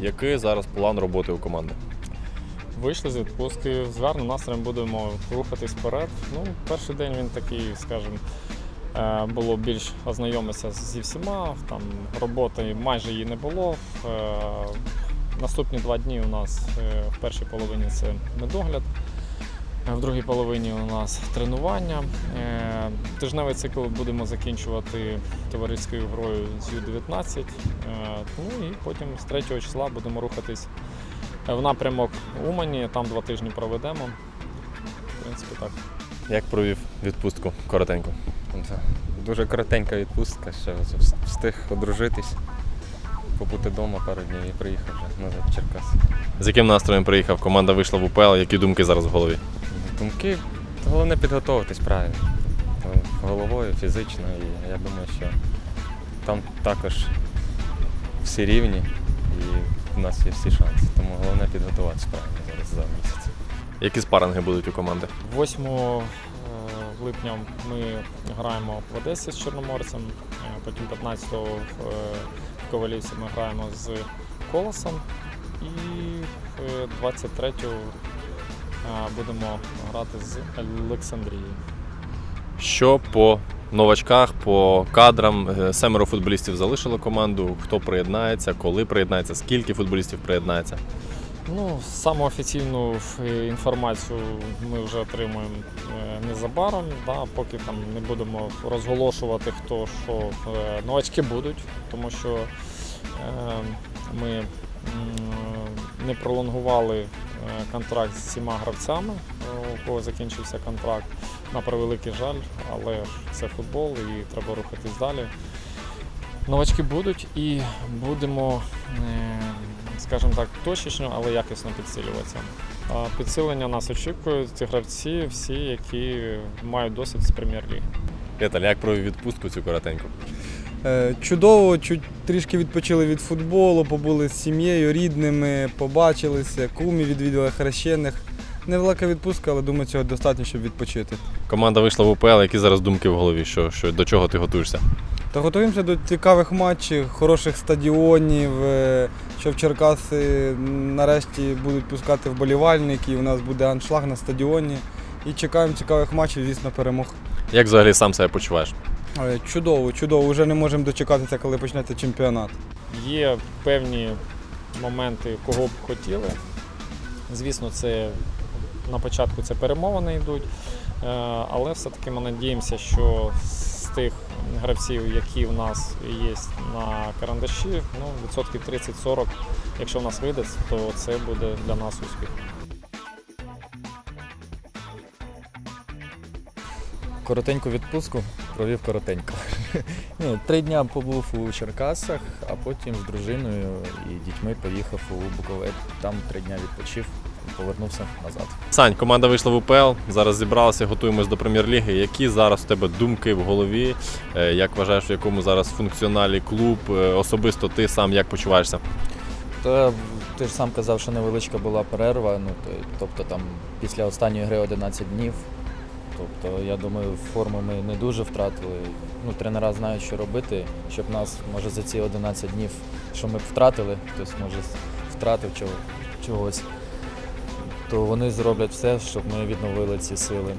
Який зараз план роботи у команди? Вийшли з відпустки, з гарним настроєм будемо рухатись вперед. Ну, перший день він такий, скажімо, е, було більш ознайомитися зі всіма. Там роботи майже її не було. Е, Наступні два дні у нас е, в першій половині це медогляд. В другій половині у нас тренування. Е, Тижневий цикл будемо закінчувати товариською грою з Ю-19. Е, Ну і потім з 3 числа будемо рухатись в напрямок Умані, там два тижні проведемо. В принципі, так. Як провів відпустку коротенько? Дуже коротенька відпустка, ще встиг одружитись, побути вдома пару днів і приїхав вже назад в Черкаси. З яким настроєм приїхав? Команда вийшла в УПЛ. Які думки зараз в голові? Думки, головне підготуватись правильно. Головою, фізично, і я думаю, що там також всі рівні і в нас є всі шанси. Тому головне підготуватися правильно зараз за місяць. Які спаринги будуть у команди? 8 е, липня ми граємо в Одесі з Чорноморцем, е, потім 15-го в е, Ковалівці ми граємо з Колосом і е, 23-го е, будемо грати з Олександрією. Що по новачках, по кадрам? Е, Семеро футболістів залишили команду. Хто приєднається, коли приєднається, скільки футболістів приєднається? Ну, саму офіційну е, інформацію ми вже отримуємо е, незабаром. Да, поки там не будемо розголошувати, хто що новачки будуть, тому що ми не пролонгували контракт з всіма гравцями, у кого закінчився контракт. На превеликий жаль, але це футбол і треба рухатись далі. Новачки будуть і будемо, е, скажімо так, точечно, але якісно підсилюватися. Підсилення нас очікують ці гравці, всі, які мають досвід з прем'єр-ліги. Віталій, як провів відпустку цю коротеньку? Е, Чудово, чуть трішки відпочили від футболу, побули з сім'єю, рідними, побачилися, кумі відвідали хрещених. Невелика відпустка, але думаю, цього достатньо, щоб відпочити. Команда вийшла в УПЛ. Які зараз думки в голові? Що, що, до чого ти готуєшся? Та готуємося до цікавих матчів, хороших стадіонів, е, що в Черкаси нарешті будуть пускати вболівальників, у нас буде аншлаг на стадіоні. І чекаємо цікавих матчів, звісно, перемог. Як взагалі сам себе почуваєш? Е, Чудово, чудово. Вже не можемо дочекатися, коли почнеться чемпіонат. Є певні моменти, кого б хотіли. Звісно, це на початку це перемовини йдуть, е, але все-таки ми надіємося, що з тих гравців, які в нас є на карандаші, ну, відсотків 30-40, якщо в нас вийде, то це буде для нас успіх. Коротеньку відпустку провів коротенько. Ні, три дня побув у Черкасах, а потім з дружиною і дітьми поїхав у Буковель. Там три дня відпочив повернувся назад. Сань, команда вийшла в УПЛ. Зараз зібралася, готуємось до прем'єр-ліги. Які зараз у тебе думки в голові? Е, Як вважаєш, в якому зараз функціоналі клуб? Е, Особисто ти сам як почуваєшся? Та ти ж сам казав, що невеличка була перерва. Ну то, тобто там після останньої гри 11 днів. Тобто, я думаю, форму ми не дуже втратили. Ну, тренера знають, що робити, щоб нас, може, за ці 11 днів, що ми б втратили, хтось може втратив чого- чогось, то вони зроблять все, щоб ми відновили ці сили.